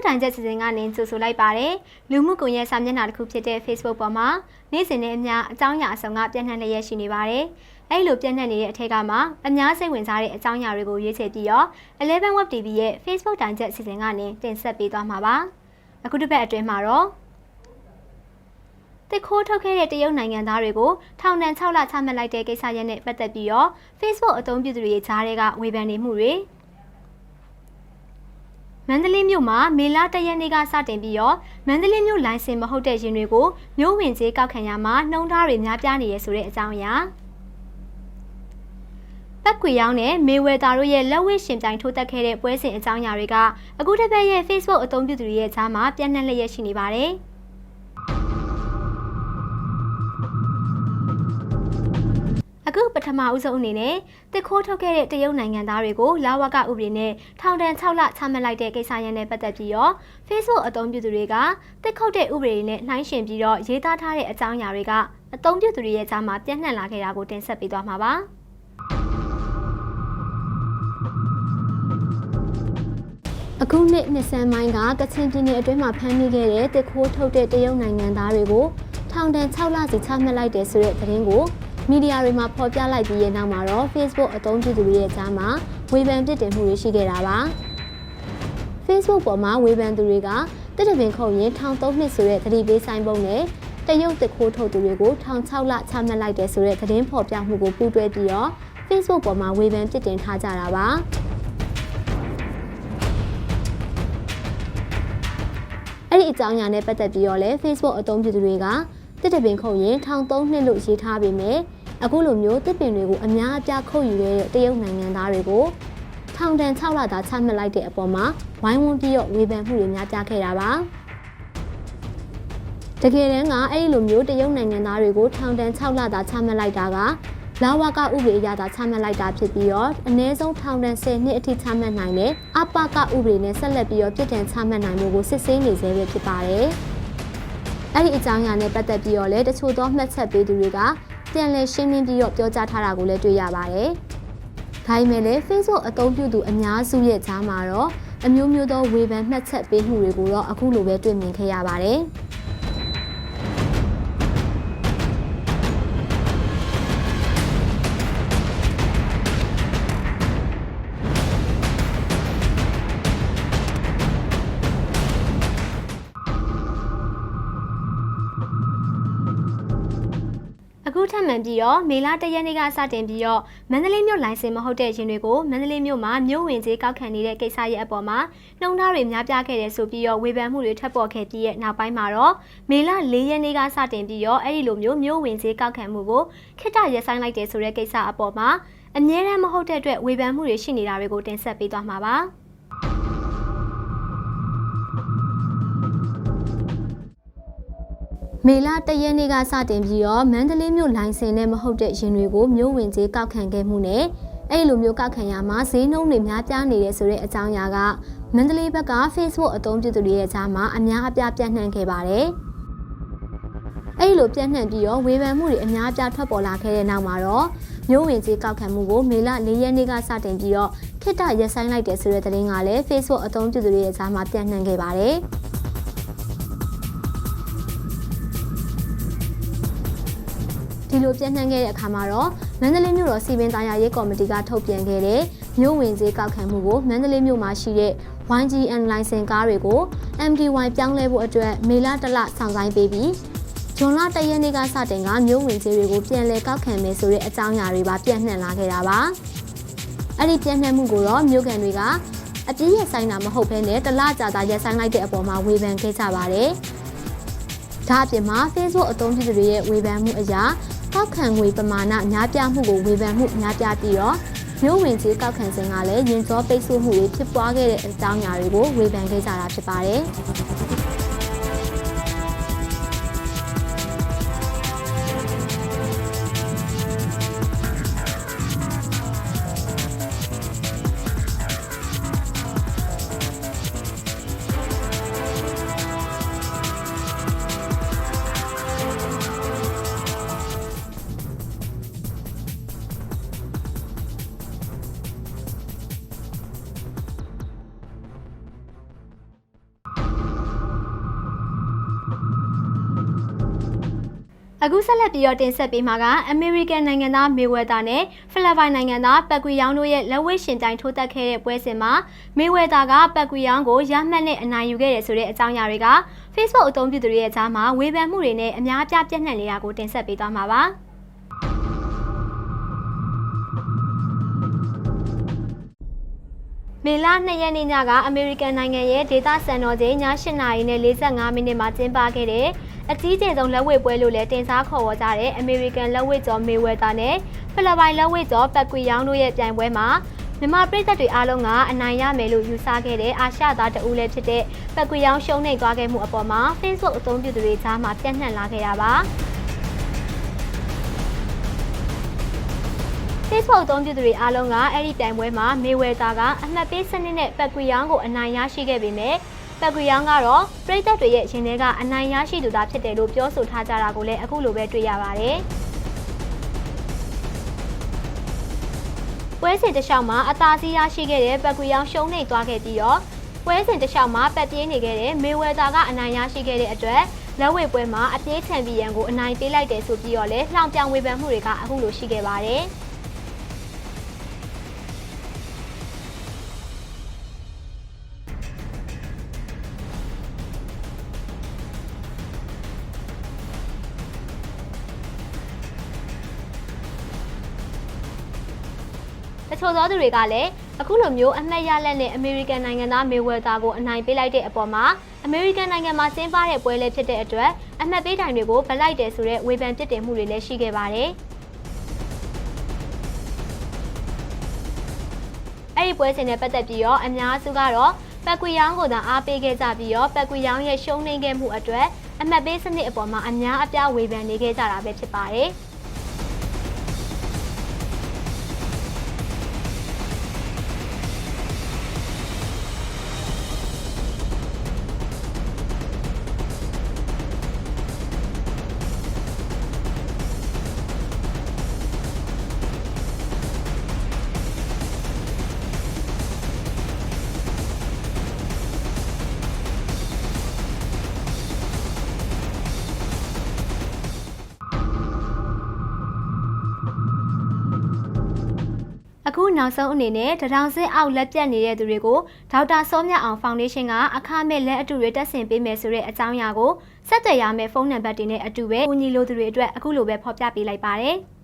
Facebook တိုင်ချက်စီစဉ်ကနေကြိုဆိုလိုက်ပါတယ်။လူမှုကွန်ရက်စာမျက်နှာတစ်ခုဖြစ်တဲ့ Facebook ပေါ်မှာနေ့စဉ်နဲ့အမျှအကြောင်းအရာအစုံကပြန့်နှံ့လျက်ရှိနေပါတယ်။အဲ့လိုပြန့်နှံ့နေတဲ့အထက်ကမှအများစိတ်ဝင်စားတဲ့အကြောင်းအရာတွေကိုရွေးချယ်ပြီးတော့11 Web TV ရဲ့ Facebook တိုင်ချက်စီစဉ်ကနေတင်ဆက်ပေးသွားမှာပါ။အခုတစ်ပတ်အတွင်းမှာတော့တစ်ခိုးထုတ်ခဲ့တဲ့တရုတ်နိုင်ငံသားတွေကိုထောင်ဒဏ်6လချမှတ်လိုက်တဲ့ကိစ္စရပ်နဲ့ပတ်သက်ပြီးတော့ Facebook အသုံးပြုသူတွေကြားတွေကဝေဖန်နေမှုတွေ မန္တလေးမြို့မှာမေလတရက်နေ့ကစတင်ပြီးတော့မန္တလေးမြို့လိုင်စင်မဟုတ်တဲ့ရင်တွေကိုမြို့ဝင်ကြီးကောက်ခံရမှာနှုံထားတွေများပြားနေရဆိုတဲ့အကြောင်းအရာပတ်ခွေရောင်းနဲ့မေဝယ်တာတို့ရဲ့လက်ဝဲရှင်ပြိုင်ထိုးတက်ခဲ့တဲ့ပွဲစဉ်အကြောင်းအရာတွေကအခုတစ်ပတ်ရဲ့ Facebook အသုံးပြုသူတွေရဲ့ကြားမှာပြန့်နှံ့လျက်ရှိနေပါတယ်။ အခုပထမဦးဆုံးအနေနဲ့တစ်ခိုးထုတ်ခဲ့တဲ့တရုတ်နိုင်ငံသားတွေကိုလာဝကဥပဒေနဲ့ထောင်ဒဏ်6လချမှတ်လိုက်တဲ့ကိစ္စရပ်နဲ့ပတ်သက်ပြီးတော့ Facebook အသုံးပြုသူတွေကတစ်ခုတ်တဲ့ဥပဒေနဲ့နှိုင်းယှဉ်ပြီးတော့ရေးသားထားတဲ့အကြောင်းအရာတွေကအသုံးပြုသူတွေရဲ့ကြားမှာပြန့်နှံ့လာခဲ့တာကိုတင်ဆက်ပေးသွားမှာပါ။အခုနှစ်နှစ်ဆန်းပိုင်းကကချင်ပြည်နယ်အတွင်းမှာဖမ်းမိခဲ့တဲ့တစ်ခိုးထုတ်တဲ့တရုတ်နိုင်ငံသားတွေကိုထောင်ဒဏ်6လစီချမှတ်လိုက်တယ်ဆိုတဲ့သတင်းကို မီဒီယာတွေမှာဖော်ပြလိုက်ပြီးရဲ့နောက်မှာတော့ Facebook အသုံးပြုသူတွေရဲ့ကြားမှာဝေဖန်ပြစ်တင်မှုတွေရှိခဲ့တာပါ Facebook ပေါ်မှာဝေဖန်သူတွေကတစ်တပင်ခုံရင်ထောင်3နှစ်ဆိုတဲ့သတိပေးဆိုင်ပုံနဲ့တရုတ်တစ်ခိုးထုတ်သူတွေကိုထောင်6လချမှတ်လိုက်တယ်ဆိုတဲ့သတင်းဖော်ပြမှုကိုပူးတွဲပြီးတော့ Facebook ပေါ်မှာဝေဖန်ပြစ်တင်ထားကြတာပါအဲ့ဒီအကြောင်းအရာနဲ့ပတ်သက်ပြီးတော့လဲ Facebook အသုံးပြုသူတွေကတစ်တပင်ခုံရင်ထောင်3နှစ်လို့ရေးထားပေမဲ့ အခုလိုမျိုးတစ်ပင်တွေကိုအများအပြားခုတ်ယူရတဲ့တရုတ်နိုင်ငံသားတွေကိုထောင်ဒဏ်6လသာချမှတ်လိုက်တဲ့အပေါ်မှာဝိုင်းဝန်းပြီးတော့ဝေဖန်မှုတွေများပြားခဲ့တာပါတကယ်တမ်းကအဲ့ဒီလိုမျိုးတရုတ်နိုင်ငံသားတွေကိုထောင်ဒဏ်6လသာချမှတ်လိုက်တာကလာဝကဥပဒေအရသာချမှတ်လိုက်တာဖြစ်ပြီးတော့အ ਨੇ ဆုံးထောင်ဒဏ်10နှစ်အထိချမှတ်နိုင်တဲ့အပကဥပဒေနဲ့ဆက်လက်ပြီးတော့ပြည်ထန်ချမှတ်နိုင်မှုကိုစစ်ဆေးနေသေးပဲဖြစ်ပါတယ်။အဲ့ဒီအကြောင်းအရာနဲ့ပတ်သက်ပြီးတော့လည်းတချို့သောမှတ်ချက်ပေးသူတွေက ပြန်လည်ရှင်းလင်းပြီးတော့ပြောကြားထားတာကိုလည်းတွေ့ရပါတယ်။ဒါပေမဲ့လည်း Facebook အသုံးပြုသူအများစုရဲ့ကြားမှာတော့အမျိုးမျိုးသောဝေဖန်မှတ်ချက်ပေးမှုတွေကိုတော့အခုလိုပဲတွေ့မြင်ခဲ့ရပါတယ်။ မံပြီးတော့မေလတရက်နေ့ကစတင်ပြီးတော့မန္တလေးမြို့လိုင်စင်မဟုတ်တဲ့ရင်တွေကိုမန္တလေးမြို့မှာမြို့ဝင်ကြီးကောက်ခံနေတဲ့ကိစ္စရဲ့အပေါ်မှာနှုံသားတွေများပြားခဲ့တယ်ဆိုပြီးတော့ဝေဖန်မှုတွေထပ်ပေါ်ခဲ့ပြီးရဲ့နောက်ပိုင်းမှာတော့မေလ၄ရက်နေ့ကစတင်ပြီးတော့အဲ့ဒီလိုမျိုးမြို့ဝင်ကြီးကောက်ခံမှုကိုခစ်တရက်ဆိုင်လိုက်တယ်ဆိုတဲ့ကိစ္စအပေါ်မှာအမြဲတမ်းမဟုတ်တဲ့အတွက်ဝေဖန်မှုတွေရှိနေတာတွေကိုတင်ဆက်ပေးသွားမှာပါ။ မေလတရက်နေ့ကစတင်ပြီးတော့မန္တလေးမြို့လိုင်စင်နဲ့မဟုတ်တဲ့ရင်တွေကိုမြို့ဝင်ကြီးကောက်ခံခဲ့မှုနဲ့အဲ့လိုမျိုးကောက်ခံရမှာဈေးနှုန်းတွေများပြားနေတယ်ဆိုတဲ့အကြောင်းအရာကမန္တလေးဘက်က Facebook အသုံးပြုသူတွေရဲ့ကြားမှာအများအပြားပြန့်နှံ့ခဲ့ပါတယ်။အဲ့လိုပြန့်နှံ့ပြီးတော့ဝေဖန်မှုတွေအများအပြားထွက်ပေါ်လာခဲ့တဲ့နောက်မှာတော့မြို့ဝင်ကြီးကောက်ခံမှုကိုမေလ၄ရက်နေ့ကစတင်ပြီးတော့ခိတ္တရက်ဆိုင်လိုက်တယ်ဆိုတဲ့သတင်းကလည်း Facebook အသုံးပြုသူတွေရဲ့ကြားမှာပြန့်နှံ့ခဲ့ပါတယ်။ လိုပြန့်နှံ့ခဲ့တဲ့အခါမှာတော့မန္တလေးမြို့တော်စီပင်သားရရေးကော်မတီကထုတ်ပြန်ခဲ့တဲ့မြို့ဝင်ဈေးကောက်ခံမှုကိုမန္တလေးမြို့မှာရှိတဲ့ YGN လိုင်စင်ကားတွေကို MDY ပြောင်းလဲဖို့အတွက်မေလတလဆောင်ဆိုင်ပေးပြီးဂျွန်လတရက်နေ့ကစတင်ကမြို့ဝင်ဈေးတွေကိုပြန်လည်ကောက်ခံမယ်ဆိုတဲ့အကြောင်းအရာတွေပါပြန့်နှံ့လာခဲ့တာပါအဲ့ဒီပြန့်နှံ့မှုကိုတော့မြို့ကန်တွေကအပြည့်ရဆိုင်တာမဟုတ်ဘဲနဲ့တလကြာတာရက်ဆိုင်လိုက်တဲ့အပေါ်မှာဝေဖန်ခဲ့ကြပါတယ်ဒါအပြင်မှာ Facebook အသုံးပြုသူတွေရဲ့ဝေဖန်မှုအရာ ကောက်ခံငွေပမာဏများပြားမှုကိုဝေဖန်မှုများပြားပြီးတော့မျိုးဝင်ကြီးကောက်ခံစဉ်ကလည်းရင်စောပိတ်ဆို့မှုတွေဖြစ်ပွားခဲ့တဲ့အကြောင်းအရာတွေကိုဝေဖန်ခဲ့ကြတာဖြစ်ပါတယ်။ အခုဆက်လက်ပြီးတော့တင်ဆက်ပေးမှာကအမေရိကန်နိုင်ငံသားမေဝဲတာနဲ့ဖိလစ်ပိုင်နိုင်ငံသားပတ်ကွီယောင်တို့ရဲ့လက်ဝှေ့ရှင်တိုင်ထိုးတက်ခဲ့တဲ့ပွဲစဉ်မှာမေဝဲတာကပတ်ကွီယောင်ကိုရမှတ်နဲ့အနိုင်ယူခဲ့တယ်ဆိုတဲ့အကြောင်းအရာတွေက Facebook အသုံးပြုသူတွေရဲ့ကြားမှာဝေဖန်မှုတွေနဲ့အများအပြားပြန့်နှံ့နေတာကိုတင်ဆက်ပေးသွားမှာပါ။မေလ2ရက်နေ့ညကအမေရိကန်နိုင်ငံရဲ့ဒေသစံတော်ချိန်ည8:45မိနစ်မှာကျင်းပခဲ့တဲ့ အကြီးကျယ်ဆုံးလက်ဝှေ့ပွဲလို့လည်းတင်စားခေါ်ဝေါ်ကြတဲ့အမေရိကန်လက်ဝှေ့ကျော်မေဝဲတာနဲ့ဖိလစ်ပိုင်လက်ဝှေ့ကျော်ပတ်ကွီယောင်တို့ရဲ့ပြိုင်ပွဲမှာမြန်မာပြည်သက်တွေအားလုံးကအနိုင်ရမယ်လို့ယူဆခဲ့တဲ့အာရှသားတဦးလည်းဖြစ်တဲ့ပတ်ကွီယောင်ရှုံးနိမ့်သွားခဲ့မှုအပေါ်မှာ Facebook အသုံးပြုသူတွေကြားမှာပြန့်နှံ့လာခဲ့တာပါ။ Facebook အသုံးပြုသူတွေအားလုံးကအဲ့ဒီပြိုင်ပွဲမှာမေဝဲတာကအမှတ်ပေးစနစ်နဲ့ပတ်ကွီယောင်ကိုအနိုင်ရရှိခဲ့ပေမဲ့ ပတ်ကွီယောင်ကတော့ပြည်သက်တွေရဲ့ရှင်ထဲကအနိုင်ရရှိသူသားဖြစ်တယ်လို့ပြောဆိုထားကြတာကိုလည်းအခုလိုပဲတွေ့ရပါတယ်။ပွဲစဉ်တစ်လျှောက်မှာအသာစီးရရှိခဲ့တဲ့ပတ်ကွီယောင်ရှုံးနေသွားခဲ့ပြီးတော့ပွဲစဉ်တစ်လျှောက်မှာပတ်ပြေးနေခဲ့တဲ့မေဝဲတာကအနိုင်ရရှိခဲ့တဲ့အတွက်လက်ဝဲပွဲမှာအပြေးချန်ပီယံကိုအနိုင်ပေးလိုက်တယ်ဆိုပြီးတော့လည်းလှောင်ပြောင်ဝေဖန်မှုတွေကအခုလိုရှိခဲ့ပါတယ်။ တချို့သောသူတွေကလည်းအခုလိုမျိုးအမှတ်ရလက်နဲ့အမေရိကန်နိုင်ငံသားမေဝဲတာကိုအနိုင်ပေးလိုက်တဲ့အပေါ်မှာအမေရိကန်နိုင်ငံမှာကျင်းပတဲ့ပွဲလေးဖြစ်တဲ့အတွက်အမှတ်ပေးတိုင်တွေကိုဗလိုက်တယ်ဆိုတဲ့ဝေဖန်ပြစ်တင်မှုတွေလည်းရှိခဲ့ပါတယ်။အဲ့ဒီပွဲစဉ်နဲ့ပတ်သက်ပြီးတော့အများစုကတော့ပတ်ကွေယောင်းကိုသာအားပေးခဲ့ကြပြီးတော့ပတ်ကွေယောင်းရဲ့ရှုံးနိမ့်ခဲ့မှုအတွက်အမှတ်ပေးစနစ်အပေါ်မှာအများအပြားဝေဖန်နေခဲ့ကြတာပဲဖြစ်ပါတယ်။ အခုနောက်ဆုံးအနေနဲ့တထောင်စစ်အောက်လက်ပြတ်နေတဲ့သူတွေကိုဒေါက်တာစောမြအောင်ဖောင်ဒေးရှင်းကအခမဲ့လက်အတူတွေတက်ဆင်ပေးမယ်ဆိုတဲ့အကြောင်းအရာကိုဆက်သွယ်ရမယ့်ဖုန်းနံပါတ်တွေနဲ့အတူပဲဦးညီလိုသူတွေအတွက်အခုလိုပဲဖော်ပြပေးလိုက်ပါတယ်။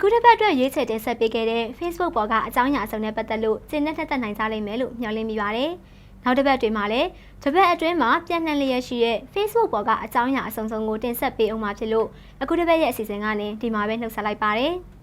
အခုတစ်ပတ်အတွက်ရေးချယ်တင်ဆက်ပေးခဲ့တဲ့ Facebook ပေါ်ကအကြောင်းအရာအစုံနဲ့ပတ်သက်လို့ကျင်းနဲ့သက်သက်နိုင်ကြလိမ့်မယ်လို့မျှော်လင့်မိပါတယ်။နောက်တစ်ပတ်တွေမှာလည်းတစ်ပတ်အတွင်းမှာပြန့်နှံ့လျက်ရှိတဲ့ Facebook ပေါ်ကအကြောင်းအရာအစုံစုံကိုတင်ဆက်ပေးအောင်မှာဖြစ်လို့အခုတစ်ပတ်ရဲ့အစီအစဉ်ကနေဒီမှာပဲနှုတ်ဆက်လိုက်ပါတယ်။